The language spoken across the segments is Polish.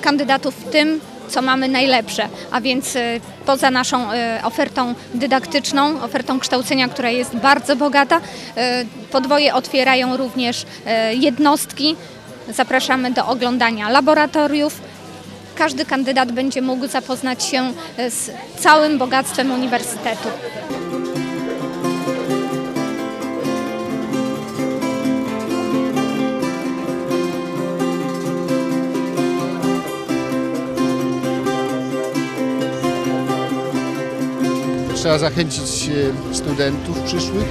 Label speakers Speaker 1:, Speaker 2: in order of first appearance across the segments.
Speaker 1: kandydatów w tym, co mamy najlepsze, a więc e, poza naszą e, ofertą dydaktyczną, ofertą kształcenia, która jest bardzo bogata, e, podwoje otwierają również jednostki. Zapraszamy do oglądania laboratoriów. Każdy kandydat będzie mógł zapoznać się z całym bogactwem uniwersytetu.
Speaker 2: Trzeba zachęcić e, studentów przyszłych,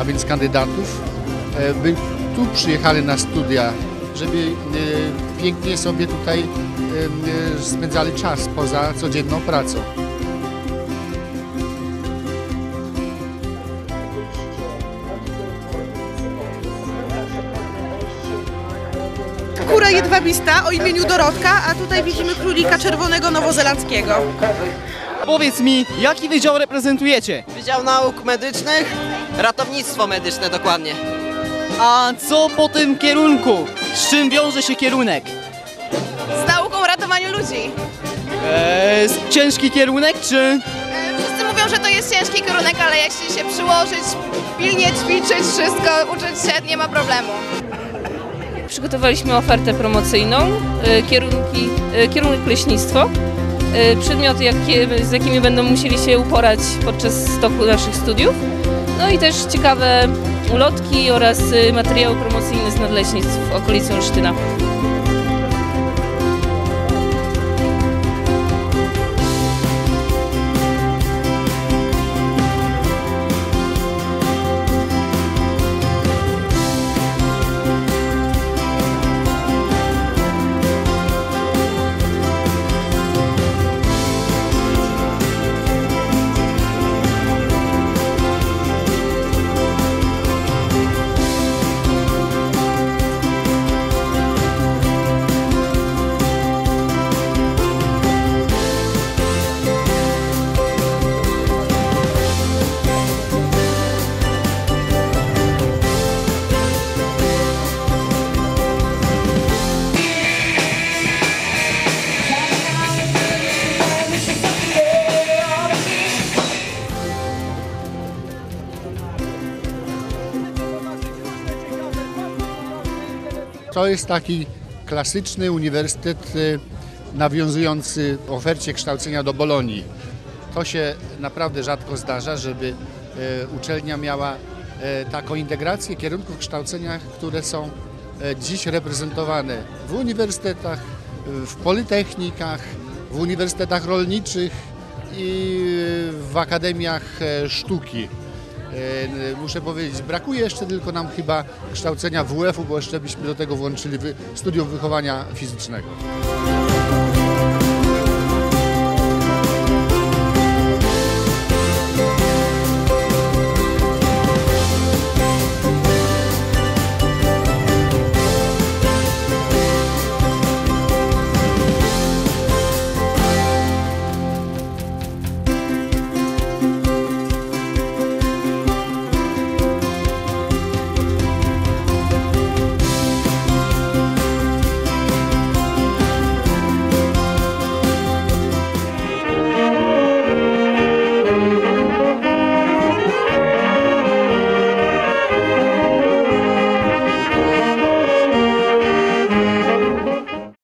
Speaker 2: a więc kandydatów, e, by tu przyjechali na studia, żeby e, pięknie sobie tutaj spędzali czas poza codzienną pracą.
Speaker 3: Kura jedwabista o imieniu Dorotka, a tutaj widzimy królika czerwonego nowozelandzkiego.
Speaker 4: Powiedz mi, jaki wydział reprezentujecie?
Speaker 5: Wydział Nauk Medycznych, ratownictwo medyczne dokładnie.
Speaker 4: A co po tym kierunku? Z czym wiąże się kierunek?
Speaker 3: Z nauką ratowania ludzi.
Speaker 4: Eee, ciężki kierunek, czy...
Speaker 3: Wszyscy mówią, że to jest ciężki kierunek, ale jak się, się przyłożyć, pilnie ćwiczyć, wszystko, uczyć się, nie ma problemu.
Speaker 6: Przygotowaliśmy ofertę promocyjną, y, kierunki, y, kierunek leśnictwo, przedmioty, jakie, z jakimi będą musieli się uporać podczas toku naszych studiów, no i też ciekawe ulotki oraz y, materiały promocyjne z nadleśnictw okolicy Olsztyna.
Speaker 2: To jest taki klasyczny uniwersytet e, nawiązujący w ofercie kształcenia do Bolonii. To się naprawdę rzadko zdarza, żeby e, uczelnia miała e, taką integrację kierunków kształcenia, które są dziś reprezentowane w uniwersytetach, w politechnikach, w uniwersytetach rolniczych i w akademiach sztuki. E, Muszę powiedzieć, brakuje jeszcze tylko nam chyba kształcenia WF-u, bo jeszcze byśmy do tego włączyli studium wychowania fizycznego.